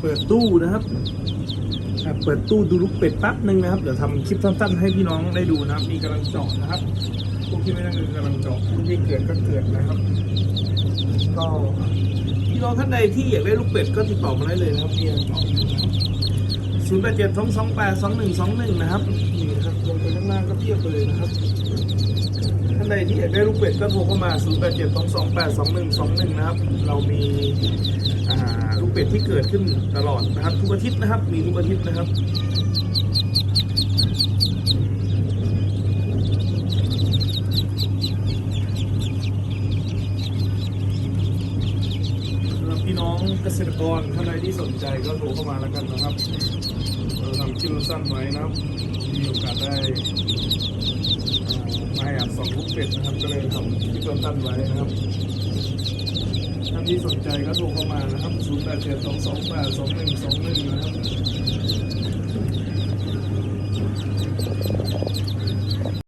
เปิดตู้นะครับเปิดตู้ดูลูกเป็ดแป๊บหนึ่งนะครับ เดี๋ยวทำคลิปสั้นๆให้พี่น้องได้ดูนะครับมีกำลังเจาะนะครับพวกที่ไม่ได้เงินกำลังเจาะพวกที่เกิดก็เกิดนะครับ ก็พี่น้องท่านใดที่อยากได้ลูกเป็ดก็ติดต่อมาได้เลยนะครับพี่ยังเจาะอศูนย์แปดเจ็ดสองสองแปดสองหนึ่งสองหนึ่งนะครับนี่นะครับลงไปข้างล่างก็เพียบเลยนะครับ ท่านใดที่อยากได้ลูกเป็ดก็โทรเข้ามา 0 8 7 2 2 8 2 1 2 1 นะครับ เรามีลูกเป็ดที่เกิดขึ้นตลอดนะครับ ทุกอาทิตย์นะครับ มีทุกอาทิตย์นะครับพี่น้องเกษตรกรท่านใดที่สนใจก็โทรเข้ามาแล้วกันนะครับ เราทำคลิปสั้นไว้นะครับ มีโอกาสได้อ่ามาแอบส่องลูก เป็ดนะครับ ก็เลยทำคลิปสั้นไว้นะครับท่านที่สนใจก็โทรเข้ามานะครับ 0 8 7 2 2 8 2 1 2 1 นะครับ